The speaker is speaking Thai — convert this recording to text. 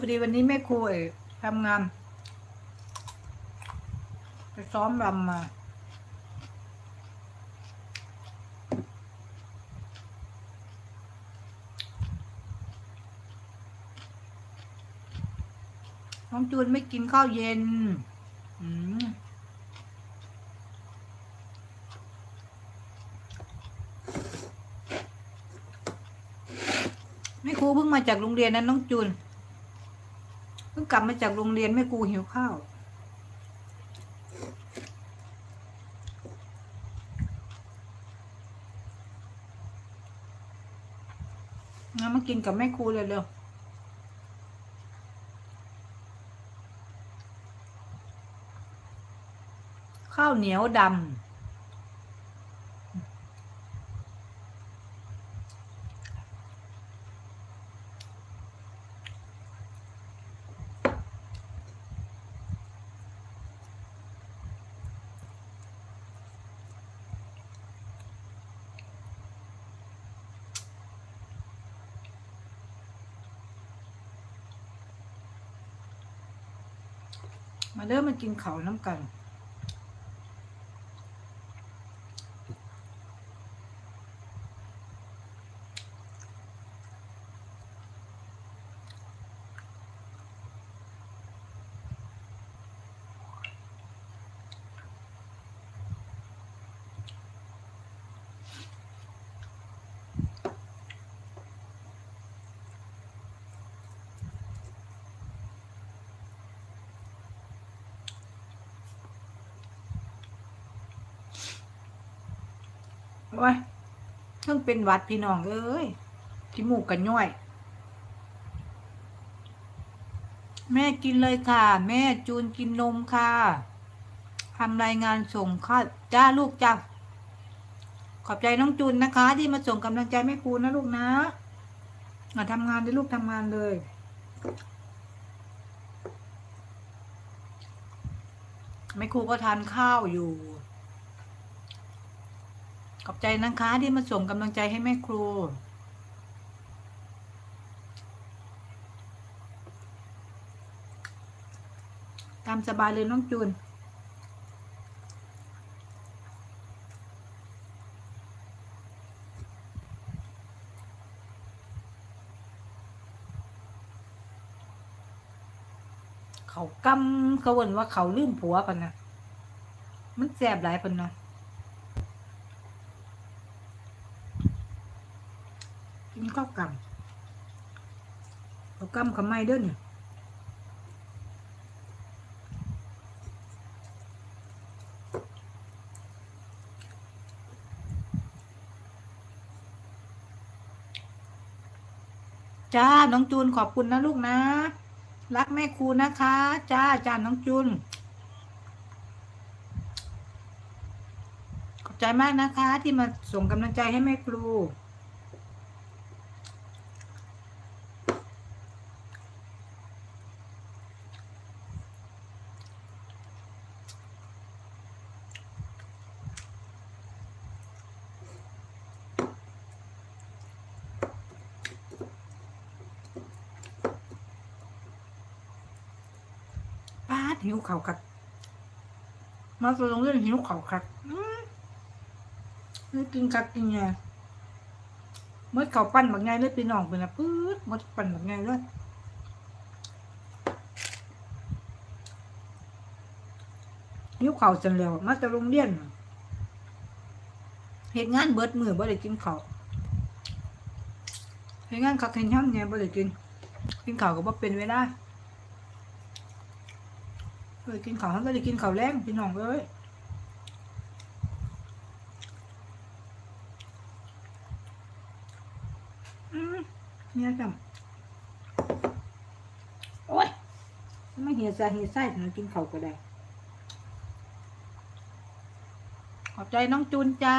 พอดีวันนี้แม่ครูเอ๋ทำงานไปซ้อมรำมาน้องจูนไม่กินข้าวเย็น อืมแม่ครูเพิ่งมาจากโรงเรียนนั้นน้องจูน พิ่งกลับมาจากโรงเรียนแม่ครูหิวข้าวงั้นมากินกับแม่ครูเร็วข้าวเหนียวดำ มาเริ่มมากินเขาน้ำกัน โอ้ยเพิ่งเป็นวัดพี่น้องเอ้ยที่มูกกันย่อย แม่กินเลยค่ะ แม่จูนกินนมค่ะทำรายงานส่งค่ะจ้าลูกจ้าขอบใจน้องจูนนะคะ ที่มาส่งกำลังใจแม่ครูนะลูกนะมาทำงานได้ลูกทำงานเลยแม่ครูก็ทานข้าวอยู่ ขอบใจนะคะที่มาส่งกำลังใจให้แม่ครูตามสบายเลยน้องจูน เขากำเขาวนว่าเขาลืมผัวปันนะมันแสบหลายปันนะ กินข้าวกำข้าวกำกับไม้เด้อเนี่ยจ้า น้องจูนขอบคุณนะลูกนะ รักแม่ครูนะคะ จ้าจ้าน้องจูน ขอบใจมากนะคะ ที่มาส่งกำลังใจให้แม่ครู หิวเขาคักมาตรงเรื่องหิวเขาคักอื้อนี่กินคักกินไงเมื่อเข่าปั้นแบบไงเลยพี่น้องเป็นะปื๊ดเมื่อปั้นแบบไงเลยหิวเขาจังแล้วมาจากโรงเรียนเหตุงานเบิดมือบ่ได้กินเขาวเหตุงานคักเห็นย่ำไงบ่ได้กิน กินข้าวก็บ่เป็นเวลา เคยกินข้าวเขาก็ได้กินข้าวแรงพี่น้องเอ้ยเนี่ยจังโอ้ยไม่เหี่ยใจเหี่ยไส้ถึงกินข้าวก็ได้ขอบใจน้องจูนจ้า